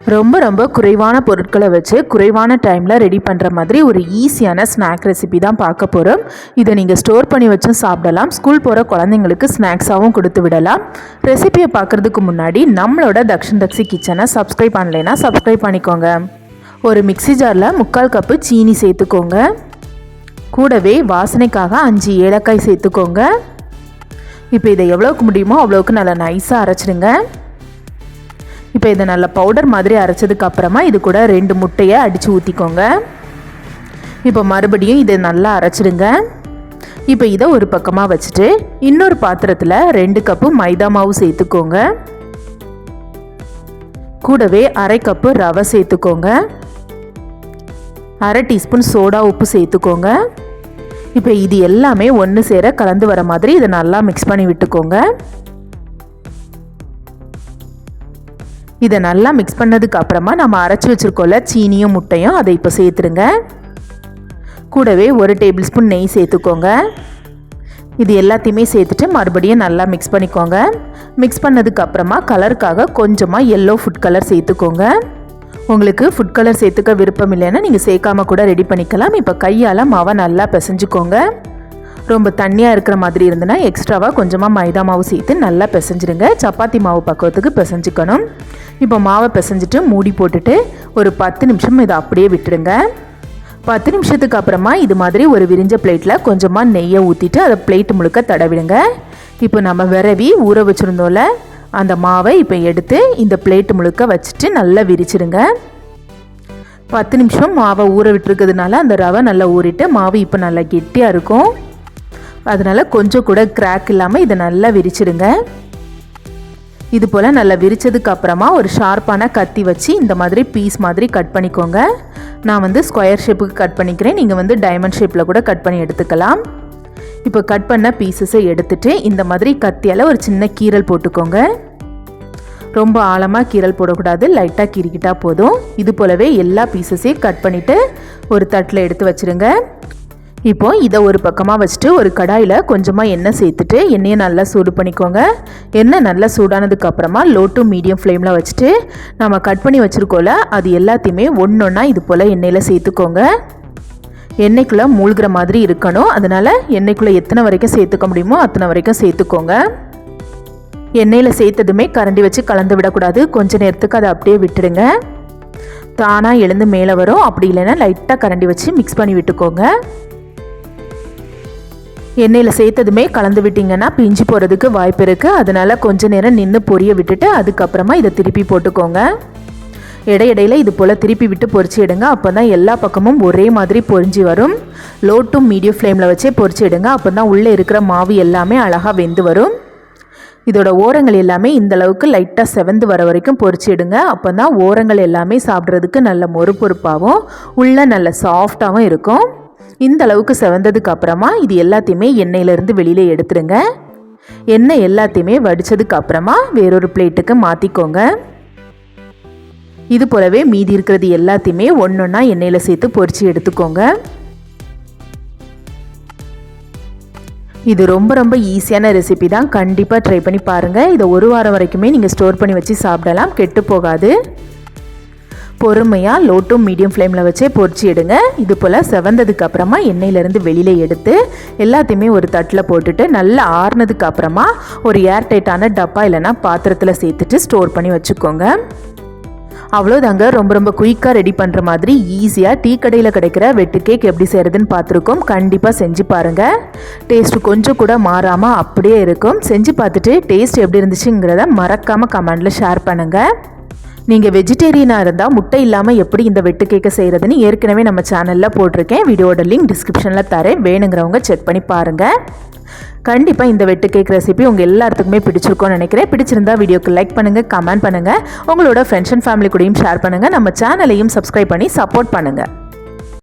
ரொம்ப ரொம்ப குறைவான பொருட்களை வச்சு குறைவான டைமில் ரெடி பண்ணுற மாதிரி ஒரு ஈஸியான ஸ்நாக் ரெசிபி தான் பார்க்க போகிறோம் இதை நீங்கள் ஸ்டோர் பண்ணி வச்சும் சாப்பிடலாம். ஸ்கூல் போகிற குழந்தைங்களுக்கு ஸ்நாக்ஸாகவும் கொடுத்து விடலாம். ரெசிபியை பார்க்குறதுக்கு முன்னாடி நம்மளோட தக்ஷன் தக்ஷி கிச்சனை சப்ஸ்கிரைப் பண்ணலைன்னா சப்ஸ்கிரைப் பண்ணிக்கோங்க. ஒரு மிக்ஸி ஜாரில் முக்கால் கப்பு சீனி சேர்த்துக்கோங்க. கூடவே வாசனைக்காக அஞ்சு ஏலக்காய் சேர்த்துக்கோங்க. இப்போ இதை எவ்வளோக்கு முடியுமோ அவ்வளோக்கு நல்லா நைஸாக அரைச்சிடுங்க. இப்போ இதை நல்லா பவுடர் மாதிரி அரைச்சதுக்கு அப்புறமா இது கூட ரெண்டு முட்டையை அடித்து ஊற்றிக்கோங்க இப்போ மறுபடியும் இதை நல்லா அரைச்சிடுங்க. இப்போ இதை ஒரு பக்கமாக வச்சுட்டு இன்னொரு பாத்திரத்தில் ரெண்டு கப்பு மைதா மாவு சேர்த்துக்கோங்க. கூடவே அரை கப்பு ரவை சேர்த்துக்கோங்க. அரை டீஸ்பூன் சோடா உப்பு சேர்த்துக்கோங்க. இப்போ இது எல்லாமே ஒன்று சேர கலந்து வர மாதிரி இதை நல்லா மிக்ஸ் பண்ணி விட்டுக்கோங்க. இதை நல்லா மிக்ஸ் பண்ணதுக்கு அப்புறமா நம்ம அரைச்சி வச்சுருக்கோம்ல சீனியும் முட்டையும் அதை இப்போ சேர்த்துருங்க. கூடவே ஒரு டேபிள் ஸ்பூன் நெய் சேர்த்துக்கோங்க. இது எல்லாத்தையுமே சேர்த்துட்டு மறுபடியும் நல்லா மிக்ஸ் பண்ணிக்கோங்க. மிக்ஸ் பண்ணதுக்கு அப்புறமா கலருக்காக கொஞ்சமாக எல்லோ ஃபுட் கலர் சேர்த்துக்கோங்க. உங்களுக்கு ஃபுட் கலர் சேர்த்துக்க விருப்பம் இல்லைன்னா நீங்கள் சேர்க்காம கூட ரெடி பண்ணிக்கலாம். இப்போ கையால் மாவை நல்லா பிசைஞ்சுக்கோங்க. ரொம்ப தண்ணியாக இருக்கிற மாதிரி இருந்ததுன்னா எக்ஸ்ட்ராவாக கொஞ்சமாக மைதா மாவு சேர்த்து நல்லா பிசைஞ்சிடுங்க. சப்பாத்தி மாவு பக்குவத்துக்கு பிசைஞ்சுக்கணும். இப்போ மாவை பிசைஞ்சிட்டு மூடி போட்டுட்டு ஒரு பத்து நிமிஷம் இதை அப்படியே விட்டுடுங்க. பத்து நிமிஷத்துக்கு அப்புறமா இது மாதிரி ஒரு விரிஞ்ச பிளேட்டில் கொஞ்சமாக நெய்யை ஊற்றிட்டு அதை பிளேட் முழுக்க தடவிடுங்க. இப்போ நம்ம விரவி ஊற வச்சுருந்தோம்ல அந்த மாவை இப்போ எடுத்து இந்த பிளேட் முழுக்க வச்சுட்டு நல்லா விரிச்சிடுங்க. பத்து நிமிஷம் மாவை ஊற விட்டுருக்கிறதுனால அந்த ரவை நல்லா ஊறிட்டு மாவு இப்போ நல்லா கெட்டியாக இருக்கும். அதனால் கொஞ்சம் கூட கிராக் இல்லாமல் இதை நல்லா விரிச்சிடுங்க. இது போல் நல்லா விரிச்சதுக்கு அப்புறமா ஒரு ஷார்ப்பான கத்தி வச்சு இந்த மாதிரி பீஸ் மாதிரி கட் பண்ணிக்கோங்க. நான் வந்து ஸ்கொயர் ஷேப்புக்கு கட் பண்ணிக்கிறேன். நீங்கள் வந்து டைமண்ட் ஷேப்பில் கூட கட் பண்ணி எடுத்துக்கலாம். இப்போ கட் பண்ண பீசஸை எடுத்துகிட்டு இந்த மாதிரி கத்தியால் ஒரு சின்ன கீரல் போட்டுக்கோங்க. ரொம்ப ஆழமாக கீரல் போடக்கூடாது. லைட்டாக கீறிக்கிட்டால் போதும். இது போலவே எல்லா பீசஸையும் கட் பண்ணிவிட்டு ஒரு தட்டில் எடுத்து வச்சுருங்க. இப்போ இதை ஒரு பக்கமாக வச்சுட்டு ஒரு கடாயில் கொஞ்சமாக எண்ணெய் சேர்த்துட்டு எண்ணெயை நல்லா சூடு பண்ணிக்கோங்க. எண்ணெய் நல்லா சூடானதுக்கு அப்புறமா லோ டு மீடியம் ஃப்ளேமில் வச்சுட்டு நம்ம கட் பண்ணி வச்சுருக்கோல அது எல்லாத்தையுமே ஒன்று ஒன்றா இது போல் எண்ணெயில் சேர்த்துக்கோங்க. எண்ணெய்க்குள்ளே மூழ்கிற மாதிரி இருக்கணும். அதனால் எண்ணெய்க்குள்ளே எத்தனை வரைக்கும் சேர்த்துக்க முடியுமோ அத்தனை வரைக்கும் சேர்த்துக்கோங்க. எண்ணெயில் சேர்த்ததுமே கரண்டி வச்சு கலந்து விடக்கூடாது. கொஞ்ச நேரத்துக்கு அதை அப்படியே விட்டுடுங்க. தானாக எழுந்து மேலே வரும். அப்படி இல்லைன்னா லைட்டாக கரண்டி வச்சு மிக்ஸ் பண்ணி விட்டுக்கோங்க. எண்ணெயில் சேர்த்ததுமே கலந்து விட்டிங்கன்னா பிஞ்சு போகிறதுக்கு வாய்ப்பு இருக்குது அதனால் கொஞ்ச நேரம் நின்று பொரிய விட்டுட்டு அதுக்கப்புறமா இதை திருப்பி போட்டுக்கோங்க. இடையிடையில் இது போல் திருப்பி விட்டு பொறிச்சு எடுங்க. அப்போ தான் எல்லா பக்கமும் ஒரே மாதிரி பொரிஞ்சு வரும். லோ டு மீடியம் ஃப்ளேமில் வச்சே பொறிச்சு எடுங்க. அப்போ தான் உள்ளே இருக்கிற மாவு எல்லாமே அழகாக வெந்து வரும். இதோட ஓரங்கள் எல்லாமே இந்த அளவுக்கு லைட்டாக செவந்து வர வரைக்கும் பொரிச்சு எடுங்க. அப்போ தான் ஓரங்கள் எல்லாமே சாப்பிட்றதுக்கு நல்ல மொறு பொறுப்பாகவும் உள்ளே நல்ல சாஃப்டாகவும் இருக்கும். இந்த அளவுக்கு செவந்ததுக்கு அப்புறமா இது எல்லாத்தையுமே எண்ணெயிலேருந்து வெளியில் எடுத்துருங்க. எண்ணெய் எல்லாத்தையுமே வடித்ததுக்கு அப்புறமா வேறொரு பிளேட்டுக்கு மாற்றிக்கோங்க இது போலவே மீதி இருக்கிறது எல்லாத்தையுமே ஒன்றொன்னா எண்ணெயில் சேர்த்து பொறிச்சு எடுத்துக்கோங்க. இது ரொம்ப ரொம்ப ஈஸியான ரெசிபி தான். கண்டிப்பாக ட்ரை பண்ணி பாருங்கள் இதை ஒரு வாரம் வரைக்குமே நீங்கள் ஸ்டோர் பண்ணி வச்சு சாப்பிடலாம். கெட்டு போகாது. பொறுமையாக லோ டு மீடியம் ஃப்ளேமில் வச்சே பொறிச்சு எடுங்க. இது போல் செவந்ததுக்கு அப்புறமா எண்ணெயிலேருந்து வெளியில் எடுத்து எல்லாத்தையுமே ஒரு தட்டில் போட்டுட்டு நல்லா ஆறுனதுக்கு அப்புறமா ஒரு ஏர் டைட்டான டப்பா இல்லைனா பாத்திரத்தில் சேர்த்துட்டு ஸ்டோர் பண்ணி வச்சுக்கோங்க. அவ்வளோதாங்க ரொம்ப ரொம்ப குயிக்காக ரெடி பண்ணுற மாதிரி ஈஸியாக டீ கடையில் கிடைக்கிற வெட்டு கேக் எப்படி செய்கிறதுன்னு பார்த்துருக்கோம். கண்டிப்பாக செஞ்சு பாருங்கள் டேஸ்ட்டு கொஞ்சம் கூட மாறாமல் அப்படியே இருக்கும். செஞ்சு பார்த்துட்டு டேஸ்ட் எப்படி இருந்துச்சுங்கிறத மறக்காமல் கமெண்டில் ஷேர் பண்ணுங்கள் நீங்கள் வெஜிடேரியனாக இருந்தால் முட்டை இல்லாமல் எப்படி இந்த வெட்டு கேக்கை செய்கிறதுன்னு ஏற்கனவே நம்ம சேனலில் போட்டிருக்கேன். வீடியோட லிங்க் டிஸ்கிரிப்ஷனில் தரேன். வேணுங்கிறவங்க செக் பண்ணி பாருங்கள் கண்டிப்பாக இந்த வெட்டு கேக் ரெசிபி உங்கள் எல்லாத்துக்குமே பிடிச்சிருக்கோன்னு நினைக்கிறேன். பிடிச்சிருந்தா வீடியோக்கு லைக் பண்ணுங்கள் கமெண்ட் பண்ணுங்கள் உங்களோட ஃப்ரெண்ட்ஸ் அண்ட் ஃபேமிலி கூடயும் ஷேர் பண்ணுங்கள் நம்ம சேனலையும் சப்ஸ்கிரைப் பண்ணி சப்போர்ட் பண்ணுங்கள்